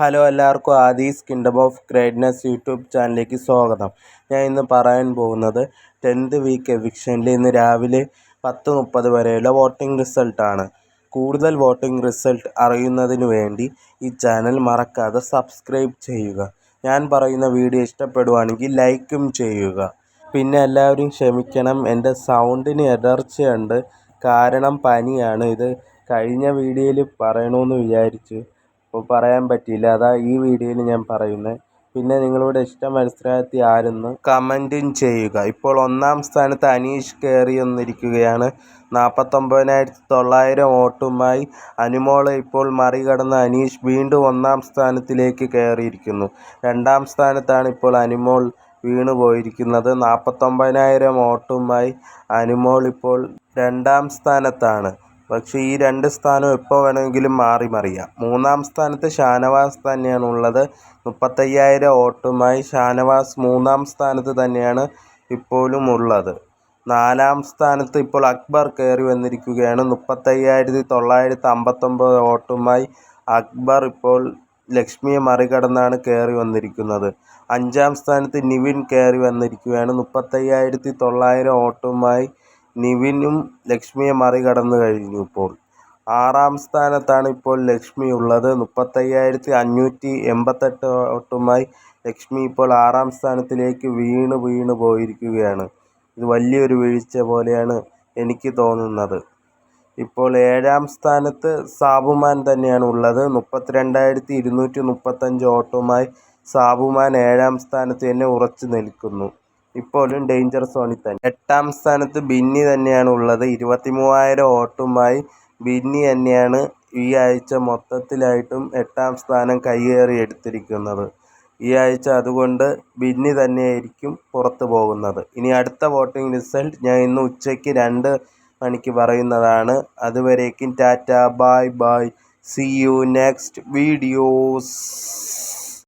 Hello എല്ലാവർക്കും Aadhi's kingdom of greatness YouTube ചാനലിലേക്ക് സ്വാഗതം. ഞാൻ ഇന്ന് പറയാൻ പോകുന്നത് ടെൻത്ത് വീക്ക് എവിക്ഷനിൽ ഇന്ന് രാവിലെ പത്ത് മുപ്പത് വരെയുള്ള വോട്ടിംഗ് റിസൾട്ടാണ് കൂടുതൽ വോട്ടിംഗ് റിസൾട്ട് അറിയുന്നതിന് വേണ്ടി ഈ ചാനൽ മറക്കാതെ സബ്സ്ക്രൈബ് ചെയ്യുക. ഞാൻ പറയുന്ന വീഡിയോ ഇഷ്ടപ്പെടുവാണെങ്കിൽ ലൈക്കും ചെയ്യുക. പിന്നെ എല്ലാവരും ക്ഷമിക്കണം എന്റെ സൗണ്ടിന് എനർജിയുണ്ട് കാരണം പനിയാണ്. ഇത് കഴിഞ്ഞ വീഡിയോയിൽ പറയണമെന്ന് വിചാരിച്ചു അപ്പോൾ പറയാൻ പറ്റിയില്ല. അതാ ഈ വീഡിയോയിൽ ഞാൻ പറയുന്നത് പിന്നെ നിങ്ങളുടെ ഇഷ്ട മത്സരാർത്ഥി ആരെന്ന് കമന്റും ചെയ്യുക. ഇപ്പോൾ ഒന്നാം സ്ഥാനത്ത് അനീഷ് കയറി വന്നിരിക്കുകയാണ്. നാൽപ്പത്തൊമ്പതിനായിരത്തി തൊള്ളായിരം വോട്ടുമായി അനുമോളെ ഇപ്പോൾ മറികടന്ന് അനീഷ് വീണ്ടും ഒന്നാം സ്ഥാനത്തിലേക്ക് കയറിയിരിക്കുന്നു. രണ്ടാം സ്ഥാനത്താണ് ഇപ്പോൾ അനുമോൾ വീണു പോയിരിക്കുന്നത്. നാൽപ്പത്തൊമ്പതിനായിരം വോട്ടുമായി അനുമോൾ ഇപ്പോൾ രണ്ടാം സ്ഥാനത്താണ്. പക്ഷേ ഈ രണ്ട് സ്ഥാനവും എപ്പോൾ വേണമെങ്കിലും മാറി മറിയാം. മൂന്നാം സ്ഥാനത്ത് ഷാനവാസ് തന്നെയാണ് ഉള്ളത് മുപ്പത്തയ്യായിരം വോട്ടുമായി ഷാനവാസ് മൂന്നാം സ്ഥാനത്ത് തന്നെയാണ് ഇപ്പോഴും ഉള്ളത്. നാലാം സ്ഥാനത്ത് ഇപ്പോൾ അക്ബർ കയറി വന്നിരിക്കുകയാണ്. മുപ്പത്തയ്യായിരത്തി തൊള്ളായിരത്തി അമ്പത്തൊമ്പത് വോട്ടുമായി അക്ബർ ഇപ്പോൾ ലക്ഷ്മിയെ മറികടന്നാണ് കയറി വന്നിരിക്കുന്നത്. അഞ്ചാം സ്ഥാനത്ത് നിവിൻ കയറി വന്നിരിക്കുകയാണ്. മുപ്പത്തയ്യായിരത്തി തൊള്ളായിരം വോട്ടുമായി നിവിനും ലക്ഷ്മിയെ മറികടന്നു കഴിഞ്ഞു ഇപ്പോൾ. ആറാം സ്ഥാനത്താണ് ഇപ്പോൾ ലക്ഷ്മി ഉള്ളത്. മുപ്പത്തയ്യായിരത്തി അഞ്ഞൂറ്റി എൺപത്തെട്ട് വോട്ടുമായി ലക്ഷ്മി ഇപ്പോൾ ആറാം സ്ഥാനത്തിലേക്ക് വീണ് വീണ് പോയിരിക്കുകയാണ്. ഇത് വലിയൊരു വീഴ്ച പോലെയാണ് എനിക്ക് തോന്നുന്നത്. ഇപ്പോൾ ഏഴാം സ്ഥാനത്ത് സാബുമാൻ തന്നെയാണ് ഉള്ളത്. മുപ്പത്തിരണ്ടായിരത്തി ഇരുന്നൂറ്റി മുപ്പത്തഞ്ച് വോട്ടുമായി സാബുമാൻ ഏഴാം സ്ഥാനത്ത് തന്നെ ഉറച്ചു നിൽക്കുന്നു. ഇപ്പോഴും ഡേഞ്ചർ സോണിൽ തന്നെ. എട്ടാം സ്ഥാനത്ത് ബിന്നി തന്നെയാണ് ഉള്ളത്. ഇരുപത്തി മൂവായിരം വോട്ടുമായി ബിന്നി തന്നെയാണ് ഈ ആഴ്ച മൊത്തത്തിലായിട്ടും എട്ടാം സ്ഥാനം കയ്യേറി എടുത്തിരിക്കുന്നത്. ഈ ആഴ്ച അതുകൊണ്ട് ബിന്നി തന്നെയായിരിക്കും പുറത്തു പോകുന്നത്. ഇനി അടുത്ത വോട്ടിംഗ് റിസൾട്ട് ഞാൻ ഇന്ന് ഉച്ചയ്ക്ക് രണ്ട് മണിക്ക് പറയുന്നതാണ്. അതുവരേക്കും tata bye bye see you next videos